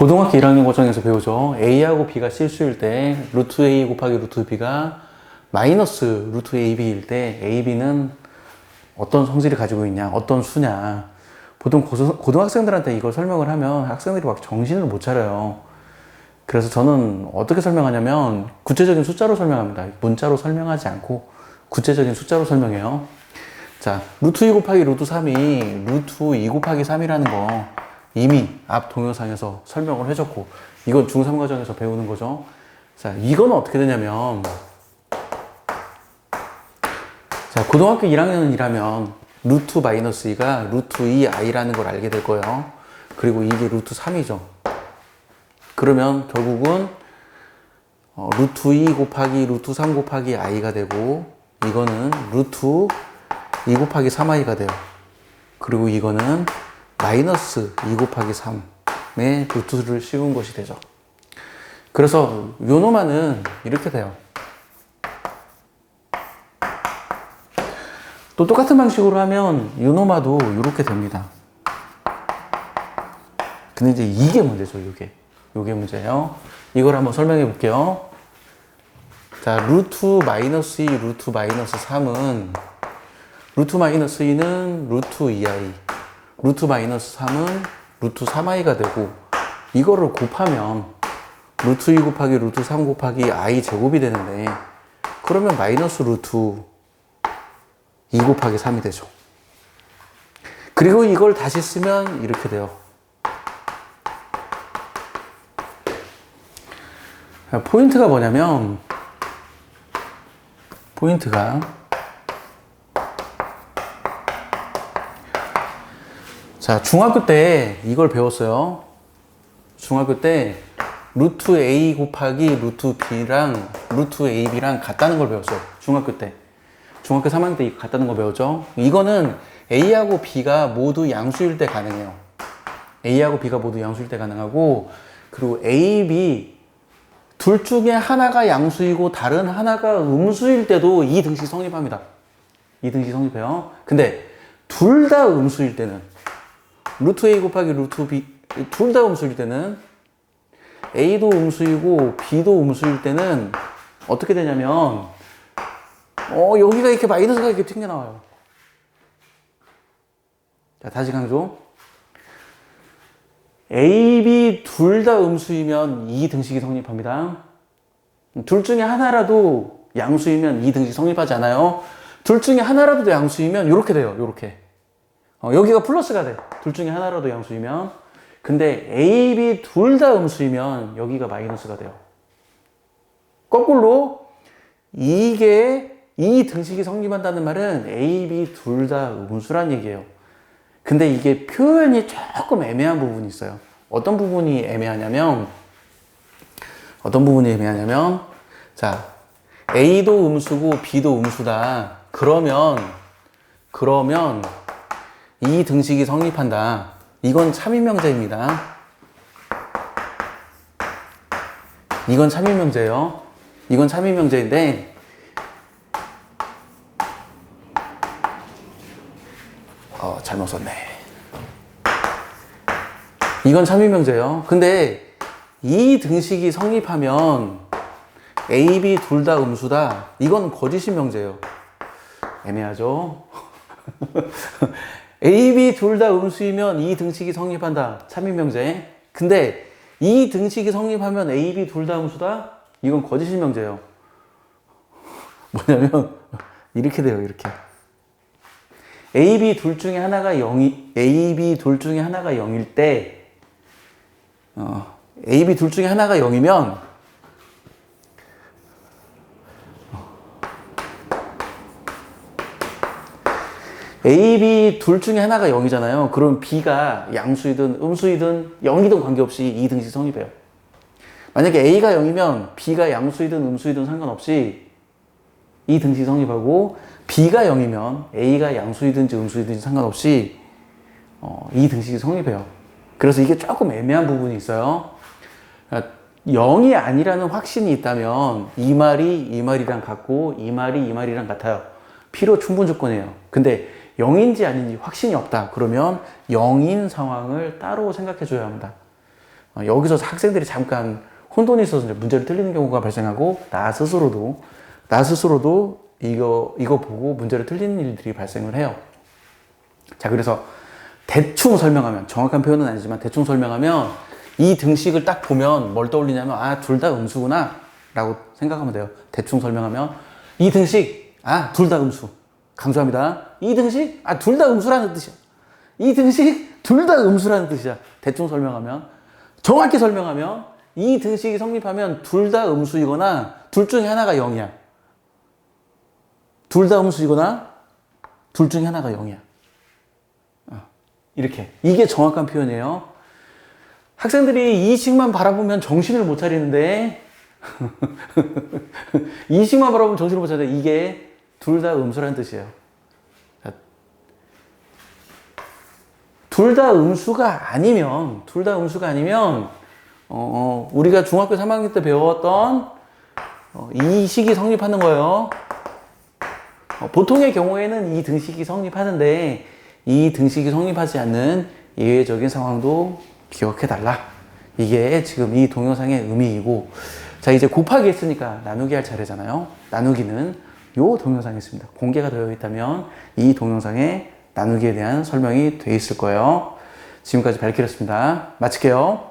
고등학교 1학년 과정에서 배우죠. A하고 B가 실수일 때 루트 A 곱하기 루트 B가 마이너스 루트 AB일 때 AB는 어떤 성질을 가지고 있냐, 어떤 수냐. 보통 고등- 고등학생들한테 이걸 설명을 하면 학생들이 막 정신을 못 차려요. 그래서 저는 어떻게 설명하냐면 구체적인 숫자로 설명합니다. 문자로 설명하지 않고 구체적인 숫자로 설명해요. 자, 루트 2 곱하기 루트 3이 루트 2 곱하기 3이라는 거 이미 앞 동영상에서 설명을 해줬고 이건 중3 과정에서 배우는 거죠. 자, 이건 어떻게 되냐면 자, 고등학교 1학년이라면 루트 마이너스 2가 루트 2i라는 걸 알게 될 거예요. 그리고 이게 루트 3이죠. 그러면 결국은 어, 루트 2 곱하기 루트 3 곱하기 i가 되고 이거는 루트 2 곱하기 3i가 돼요. 그리고 이거는 마이너스 2 곱하기 3의 루트를 씌운 것이 되죠. 그래서 요노마는 이렇게 돼요. 또 똑같은 방식으로 하면 요노마도 이렇게 됩니다. 근데 이제 이게 문제죠, 이게. 이게 문제예요. 이걸 한번 설명해 볼게요. 자, 루트 마이너스 2, 루트 마이너스 3은 루트 마이너스 2는 루트 2i, 루트 마이너스 3은 루트 3i가 되고 이거를 곱하면 루트 2 곱하기 루트 3 곱하기 i 제곱이 되는데 그러면 마이너스 루트 2 곱하기 3이 되죠. 그리고 이걸 다시 쓰면 이렇게 돼요. 포인트가 뭐냐면 포인트가 자 중학교 때 이걸 배웠어요. 중학교 때 루트 a 곱하기 루트 b랑 루트 ab랑 같다는 걸 배웠어요. 중학교 때. 중학교 3학년 때 같다는 거 배웠죠. 이거는 a하고 b가 모두 양수일 때 가능해요. a하고 b가 모두 양수일 때 가능하고 그리고 a, b 둘 중에 하나가 양수이고 다른 하나가 음수일 때도 이 등식 성립합니다. 이 등식 성립해요. 근데 둘 다 음수일 때는 루트 a 곱하기 루트 b 둘 다 음수일 때는 a도 음수이고 b도 음수일 때는 어떻게 되냐면 어 여기가 이렇게 마이너스가 이렇게 튕겨 나와요. 자 다시 강조. A, B 둘 다 음수이면 이 등식이 성립합니다. 둘 중에 하나라도 양수이면 이 등식 성립하지 않아요. 둘 중에 하나라도 양수이면 이렇게 돼요. 이렇게. 어, 여기가 플러스가 돼. 둘 중에 하나라도 양수이면. 근데 A, B 둘 다 음수이면 여기가 마이너스가 돼요. 거꾸로 이게 이 등식이 성립한다는 말은 A, B 둘 다 음수란 얘기예요. 근데 이게 표현이 조금 애매한 부분이 있어요. 어떤 부분이 애매하냐면, 어떤 부분이 애매하냐면, 자, A도 음수고 B도 음수다. 그러면, 그러면 이 등식이 성립한다. 이건 참인명제입니다. 이건 참인명제예요. 이건 참인명제인데, 어, 잘못 썼네. 이건 참인명제예요. 근데 이 등식이 성립하면 A, B 둘 다 음수다. 이건 거짓인 명제예요. 애매하죠? A, B 둘 다 음수이면 이 등식이 성립한다. 참인명제. 근데 이 등식이 성립하면 A, B 둘 다 음수다? 이건 거짓인 명제예요. 뭐냐면 이렇게 돼요. 이렇게. A, B 둘 중에 하나가 0이, A, B 둘 중에 하나가 0일 때, 어, A, B 둘 중에 하나가 0이면, A, B 둘 중에 하나가 0이잖아요. 그럼 B가 양수이든 음수이든 0이든 관계없이 이 등식 성립해요. 만약에 A가 0이면 B가 양수이든 음수이든 상관없이 이 등식 성립하고 B가 0이면 A가 양수이든지 음수이든지 상관없이 어, 이 등식이 성립해요. 그래서 이게 조금 애매한 부분이 있어요. 그러니까 0이 아니라는 확신이 있다면 이 말이 이 말이랑 같고 이 말이 이 말이랑 같아요. 필요 충분 조건이에요. 근데 0인지 아닌지 확신이 없다. 그러면 0인 상황을 따로 생각해 줘야 합니다. 어, 여기서 학생들이 잠깐 혼돈이 있어서 문제를 틀리는 경우가 발생하고 나 스스로도 나 스스로도 이거 이거 보고 문제를 틀리는 일들이 발생을 해요. 자 그래서 대충 설명하면 정확한 표현은 아니지만 대충 설명하면 이 등식을 딱 보면 뭘 떠올리냐면 아 둘 다 음수구나 라고 생각하면 돼요 대충 설명하면 이 등식 아 둘 다 음수 강조합니다. 이 등식? 아 둘 다 음수라는 뜻이야. 이 등식? 둘 다 음수라는 뜻이야. 대충 설명하면. 정확히 설명하면 이 등식이 성립하면 둘 다 음수이거나 둘 중에 하나가 0이야. 둘 다 음수이거나 둘 중에 하나가 0이야. 이렇게. 이게 정확한 표현이에요. 학생들이 이 식만 바라보면 정신을 못 차리는데 이 식만 바라보면 정신을 못 차리는데 이게 둘 다 음수라는 뜻이에요. 둘 다 음수가 아니면 둘 다 음수가 아니면 어, 우리가 중학교 3학년 때 배웠던 어, 이 식이 성립하는 거예요. 어, 보통의 경우에는 이 등식이 성립하는데 이 등식이 성립하지 않는 예외적인 상황도 기억해 달라. 이게 지금 이 동영상의 의미이고 자 이제 곱하기 했으니까 나누기 할 차례잖아요. 나누기는 요 동영상에 있습니다. 공개가 되어 있다면 이 동영상에 나누기에 대한 설명이 되어 있을 거예요. 지금까지 발키였습니다. 마칠게요.